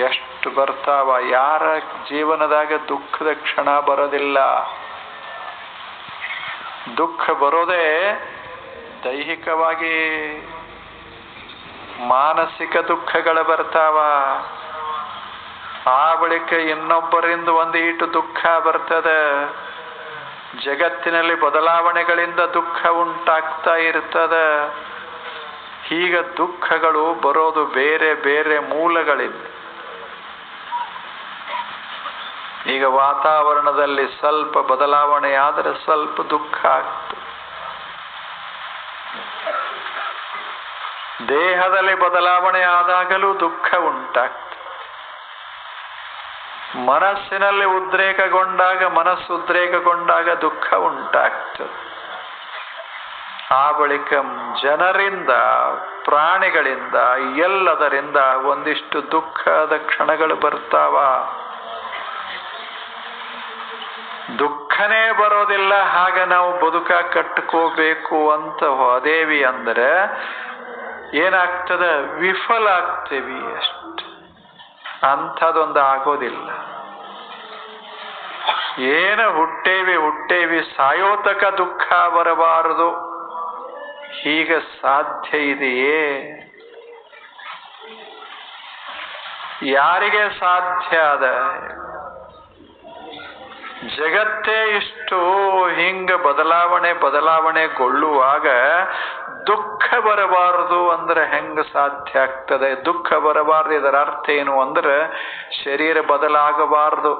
ಎಷ್ಟು ಬರ್ತಾವ? ಯಾರ ಜೀವನದಾಗ ದುಃಖದ ಕ್ಷಣ ಬರೋದಿಲ್ಲ. ದುಃಖ ಬರೋದೇ ದೈಹಿಕವಾಗಿ ಮಾನಸಿಕ ದುಃಖಗಳು ಬರ್ತಾವ. ಆ ಬಳಿಕ ಇನ್ನೊಬ್ಬರಿಂದ ಒಂದು ದುಃಖ ಬರ್ತದೆ. ಜಗತ್ತಿನಲ್ಲಿ ಬದಲಾವಣೆಗಳಿಂದ ದುಃಖ ಉಂಟಾಗ್ತಾ ಇರ್ತದ. ಹೀಗ ದುಃಖಗಳು ಬರೋದು ಬೇರೆ ಬೇರೆ ಮೂಲಗಳಿಂದ. ಈಗ ವಾತಾವರಣದಲ್ಲಿ ಸ್ವಲ್ಪ ಬದಲಾವಣೆ ಆದರೆ ಸ್ವಲ್ಪ ದುಃಖ ಆಗ್ತದೆ. ದೇಹದಲ್ಲಿ ಬದಲಾವಣೆ ಆದಾಗಲೂ ದುಃಖ ಉಂಟಾಗ್ತದೆ. ಮನಸ್ಸಿನಲ್ಲಿ ಉದ್ರೇಕಗೊಂಡಾಗ ಮನಸ್ಸು ಉದ್ರೇಕಗೊಂಡಾಗ ದುಃಖ ಉಂಟಾಗ್ತದೆ. ಆ ಬಳಿಕ ಜನರಿಂದ, ಪ್ರಾಣಿಗಳಿಂದ, ಎಲ್ಲದರಿಂದ ಒಂದಿಷ್ಟು ದುಃಖದ ಕ್ಷಣಗಳು ಬರ್ತಾವ. ದುಃಖನೇ ಬರೋದಿಲ್ಲ, ಹಾಗೆ ನಾವು ಬದುಕ ಕಟ್ಕೋಬೇಕು ಅಂತ ಹೋದೇವಿ ಅಂದ್ರೆ ಏನಾಗ್ತದೆ? ವಿಫಲ ಆಗ್ತೇವಿ ಅಷ್ಟು. ಅಂಥದೊಂದು ಆಗೋದಿಲ್ಲ. ಏನು ಹುಟ್ಟೇವಿ ಹುಟ್ಟೇವಿ, ಸಾಯೋತಕ ದುಃಖ ಬರಬಾರದು. ಹೀಗೆ ಸಾಧ್ಯ ಇದೆಯೇ? ಯಾರಿಗೆ ಸಾಧ್ಯ ಅದ ಜಗತ್ತೇ ಇಷ್ಟು ಹಿಂಗ ಬದಲಾವಣೆ ಬದಲಾವಣೆಗೊಳ್ಳುವಾಗ ದುಃಖ ಬರಬಾರದು ಅಂದ್ರೆ ಹೆಂಗ ಸಾಧ್ಯ ಆಗ್ತದೆ? ದುಃಖ ಬರಬಾರದು, ಇದರ ಅರ್ಥ ಏನು ಅಂದ್ರೆ ಶರೀರ ಬದಲಾಗಬಾರದು,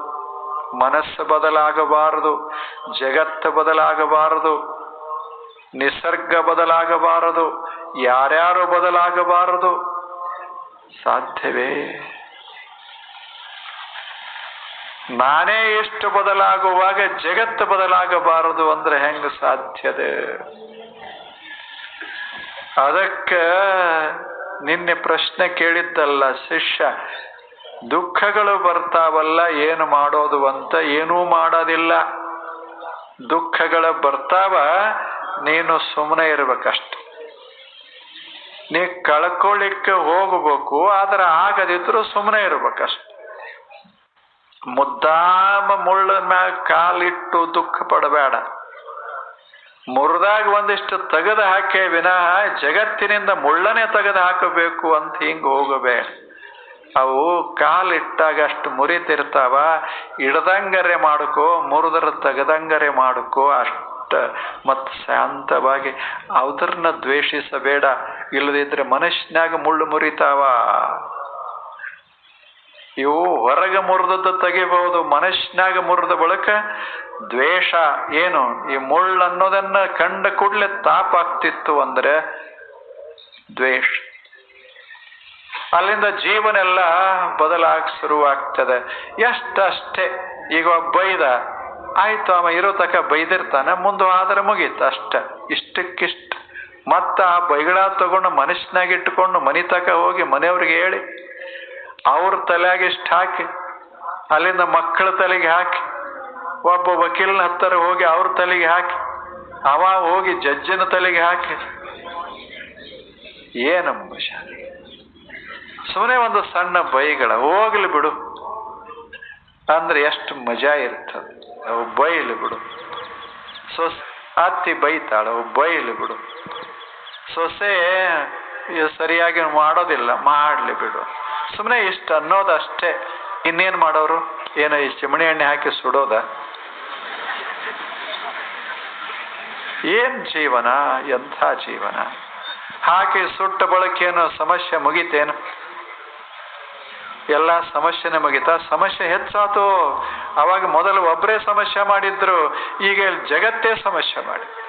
ಮನಸ್ಸು ಬದಲಾಗಬಾರದು, ಜಗತ್ತು ಬದಲಾಗಬಾರದು, ನಿಸರ್ಗ ಬದಲಾಗಬಾರದು, ಯಾರ್ಯಾರು ಬದಲಾಗಬಾರದು ಸಾಧ್ಯವೇ? ನಾನೇ ಎಷ್ಟು ಬದಲಾಗುವಾಗ ಜಗತ್ತು ಬದಲಾಗಬಾರದು ಅಂದ್ರೆ ಹೆಂಗ ಸಾಧ್ಯದೆ ಅದಕ್ಕೆ ನಿನ್ನೆ ಪ್ರಶ್ನೆ ಕೇಳಿದ್ದಲ್ಲ ಶಿಷ್ಯ, ದುಃಖಗಳು ಬರ್ತಾವಲ್ಲ ಏನು ಮಾಡೋದು ಅಂತ ಏನೂ ಮಾಡೋದಿಲ್ಲ. ದುಃಖಗಳು ಬರ್ತಾವ, ನೀನು ಸುಮ್ಮನೆ ಇರ್ಬೇಕಷ್ಟೆ. ನೀ ಕಳ್ಕೊಳ್ಳಿಕ್ಕೆ ಹೋಗ್ಬೇಕು, ಆದ್ರೆ ಆಗದಿದ್ರು ಸುಮ್ಮನೆ ಇರ್ಬೇಕಷ್ಟೆ. ಮುದ್ದಾಮ ಮುಳ್ಳ ಮ್ಯಾಗ ಕಾಲಿಟ್ಟು ದುಃಖ ಪಡಬೇಡ. ಮುರಿದಾಗ ಒಂದಿಷ್ಟು ತೆಗೆದು ಹಾಕೇ ವಿನಃ ಜಗತ್ತಿನಿಂದ ಮುಳ್ಳನೆ ತೆಗೆದು ಹಾಕಬೇಕು ಅಂತ ಹಿಂಗ ಹೋಗಬೇಡ. ಅವು ಕಾಲಿಟ್ಟಾಗ ಅಷ್ಟು ಮುರಿತಿರ್ತಾವ ಇಡದಂಗರೆ ಮಾಡ್ಕೋ, ಮುರಿದ್ರ ತೆಗೆದಂಗರೆ ಮಾಡ್ಕೋ, ಅಷ್ಟು ಮತ್ತು ಶಾಂತವಾಗಿ ಅವರನ್ನ ದ್ವೇಷಿಸಬೇಡ. ಇಲ್ಲದಿದ್ರೆ ಮನುಷ್ಯನಾಗ ಮುಳ್ಳು ಮುರಿತಾವ. ಇವು ಹೊರಗೆ ಮುರಿದದ್ದು ತೆಗಿಬಹುದು ಮನುಷ್ಯನಾಗ ಮುರಿದ ಬಳಿಕ ದ್ವೇಷ ಏನು? ಈ ಮುಳ್ಳು ಅನ್ನೋದನ್ನ ಕಂಡ ಕೂಡಲೇ ತಾಪ ಆಗ್ತಿತ್ತು ಅಂದ್ರೆ ದ್ವೇಷ. ಅಲ್ಲಿಂದ ಜೀವನೆಲ್ಲ ಬದಲಾಗ ಶುರುವಾಗ್ತದೆ. ಎಷ್ಟಷ್ಟೇ, ಈಗ ಬೈದ, ಆಯ್ತು ಅವ ಇರೋ ತಕ ಬೈದಿರ್ತಾನೆ, ಮುಂದೆ ಆದ್ರೆ ಮುಗೀತು ಅಷ್ಟ, ಇಷ್ಟಕ್ಕಿಷ್ಟ. ಮತ್ತ ಆ ಬೈಗಳ ತಗೊಂಡು ಮನಸ್ಸಿನಾಗಿಟ್ಟುಕೊಂಡು ಮನೆ ತಕ ಹೋಗಿ ಮನೆಯವ್ರಿಗೆ ಹೇಳಿ ಅವ್ರ ತಲೆಯಾಗ ಇಷ್ಟು ಹಾಕಿ, ಅಲ್ಲಿಂದ ಮಕ್ಕಳ ತಲೆಗೆ ಹಾಕಿ, ಒಬ್ಬ ವಕೀಲನ ಹತ್ತರ ಹೋಗಿ ಅವ್ರ ತಲೆಗೆ ಹಾಕಿ, ಅವ ಹೋಗಿ ಜಜ್ಜನ ತಲೆಗೆ ಹಾಕಿ. ಏನಮ್ಮ ಶಾಲೆ? ಸುಮ್ಮನೆ ಒಂದು ಸಣ್ಣ ಬೈಗಳ, ಹೋಗ್ಲಿ ಬಿಡು. ಅಂದ್ರೆ ಎಷ್ಟು ಮಜಾ ಇರ್ತದೆ. ಅವು ಬೈಲಿ ಬಿಡು. ಸೊಸೆ, ಅತ್ತಿ ಬೈತಾಳ, ಅವು ಬೈಲಿ ಬಿಡು. ಸೊಸೆ ಸರಿಯಾಗಿ ಮಾಡೋದಿಲ್ಲ, ಮಾಡ್ಲಿ ಬಿಡು. ಸುಮ್ಮನೆ ಇಷ್ಟು ಅನ್ನೋದಷ್ಟೇ ಇನ್ನೇನು ಮಾಡೋರು? ಏನೋ ಈ ಚಿಮಣಿ ಎಣ್ಣೆ ಹಾಕಿ ಸುಡೋದ? ಏನ್ ಜೀವನ? ಎಂಥ ಜೀವನ? ಹಾಕಿ ಸುಟ್ಟ ಬಳಕೇನು ಸಮಸ್ಯೆ ಮುಗಿತೇನು? ಎಲ್ಲ ಸಮಸ್ಯೆನೇ ಮುಗಿತಾ? ಸಮಸ್ಯೆ ಹೆಚ್ಚಾತು. ಅವಾಗ ಮೊದಲು ಒಬ್ಬರೇ ಸಮಸ್ಯೆ ಮಾಡಿದ್ರು. ಈಗ ಜಗತ್ತೇ ಸಮಸ್ಯೆ ಮಾಡಿ